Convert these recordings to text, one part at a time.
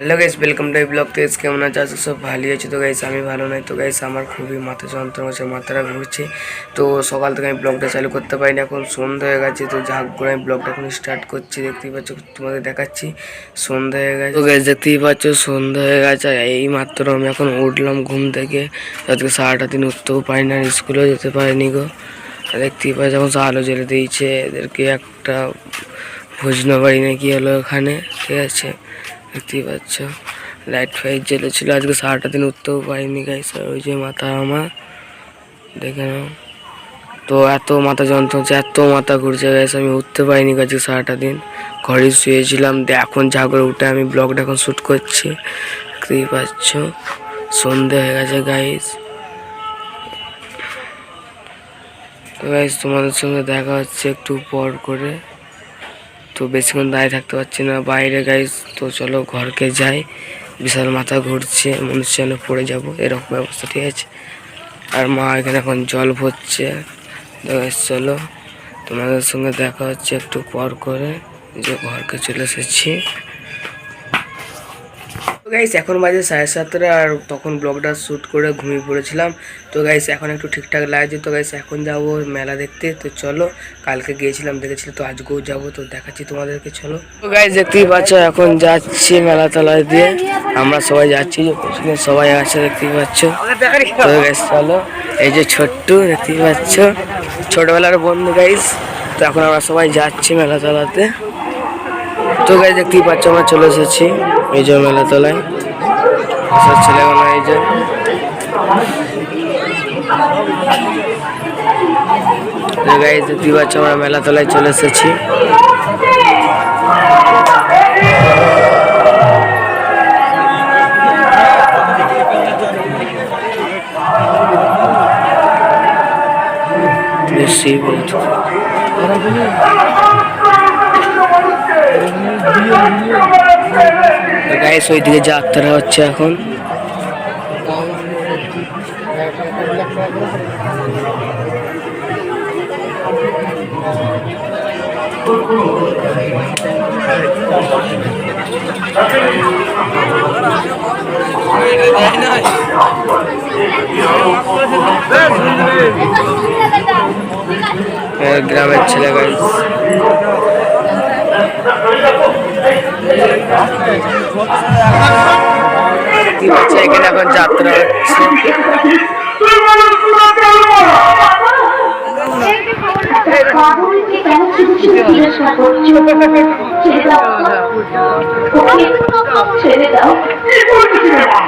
Hello guys welcome to blog Tej কেমন আছে? আজকে সব ভালোই আছে। তো গাইস আমি ভালো নাই। তো গাইস আমার খুবই মাথা যন্ত্রণা হচ্ছে, মাথাটা ঘুরছে। তো সকাল থেকে আমি ব্লগটা চালু করতে পারিনি, এখন সন্ধ্যা হয়ে গেছে। তো ঝাঁক করে আমি ব্লগটা এখন স্টার্ট করছি। দেখতেই পাচ্ছ, তোমাদের দেখাচ্ছি। সন্ধ্যা হয়ে গেছে। তো গাইস দেখতেই পাচ্ছ, সন্ধ্যা হয়ে গেছে। এই মাত্র আমি এখন উঠলাম ঘুম থেকে। আজকে সারাটা দিন উঠতেও পারি না স্কুলেও যেতে পারিনি গো। দেখতেই পাচ্ছ, এখন আলো জ্বেলে দিয়েছে। এদেরকে একটা ভোজনা বাড়ি নাকি হলো ওখানে ঠিক আছে। দেখতেই পাচ্ছ। লাইট ফাইট জ্বলেছিল আজকে সারাটা দিন উঠতেও পারিনি গাইস আর ওই যে মাথা আমার, দেখে নাও। তো এত মাথা যন্ত্রণা হচ্ছে, এত মাথা ঘুরছে গাইস আমি উঠতে পারিনি আজকে সারাটা দিন। ঘরে শুয়েছিলাম এখন যা করে উঠে আমি ব্লগটা এখন শ্যুট করছি। দেখতেই পাচ্ছ। সন্ধে হয়ে গেছে গাইস তো গাইস তোমাদের সঙ্গে দেখা হচ্ছে একটু পর করে। তো বেশিক্ষণ দাঁড়িয়ে থাকতে পারছি না। বাইরে গাইজ তো চলো ঘরকে যাই। বিশাল মাথা ঘুরছে মনে হচ্ছে যেন পড়ে যাব, এরকম ব্যবস্থা ঠিক আছে? আর মা এখানে এখন জল ভরছে। চলো তোমাদের সঙ্গে দেখা হচ্ছে একটু পর করে। যে ঘরকে চলে এসেছি। গাইস এখন বাজে সাড়ে সাতটা আর তখন ব্লগটা শ্যুট করে ঘুমিয়ে পড়েছিলাম। তো গাইস এখন একটু ঠিকঠাক লাগছে। তো গাইস এখন যাব মেলা দেখতে। তো চলো, কালকে গিয়েছিলাম, দেখেছিলাম তো আজকেও যাব। তো দেখাচ্ছি তোমাদেরকে, চলো। তো গাইস দেখতেই পাচ্ছ, এখন যাচ্ছি মেলা তলায় দিয়ে। আমরা সবাই যাচ্ছি সবাই আছে দেখতেই পাচ্ছ। তো গাইস চলো। এই যে ছোট্টু, দেখতেই পাচ্ছ। ছোটবেলার বন্ধু গাইস তো এখন আমরা সবাই যাচ্ছি মেলা তলাতে। তো গাইস দেখতেই পাচ্ছ, আমরা চলে এসেছি এই যে মেলা তলায় সব ছেলেগুলো এই যে। তো গাইস দেখতেই পাচ্ছ, আমরা মেলা তলায় চলে এসেছি। বেশি বলছো গাইস ওইদিকে যাত্রা হচ্ছে এখন। গ্রামের ছেলে গাইস কি হচ্ছে এখানে এখন যাত্রা হচ্ছে ছেড়ে দাও ওকে ছেড়ে দাও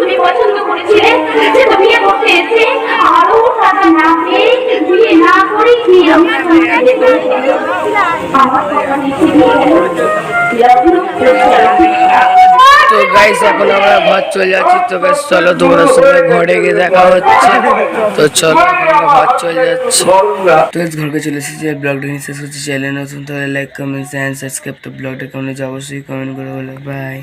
তুমি পছন্দ করেছিলে, সে তো বিয়ে করতে এসে টাকা বিয়ে না করে কি আমি আমার কথা লিখে দিয়ে তো গাইস এখন আমরা ঘর চলে যাচ্ছি। তো বেশ চলো তোমাদের সঙ্গে ঘরে গিয়ে দেখা হচ্ছে। তো চলো এখন আমরা ঘর চলে যাচ্ছি। তো guys, ঘরকে চলে এসেছি। আর ব্লগটা নিয়ে শেষ হচ্ছে চ্যানেল নতুন তাহলে লাইক কমেন্ট অ্যান্ড সাবস্ক্রাইব তো ব্লগটা কেমন হয়েছে অবশ্যই কমেন্ট করে বলে। বাই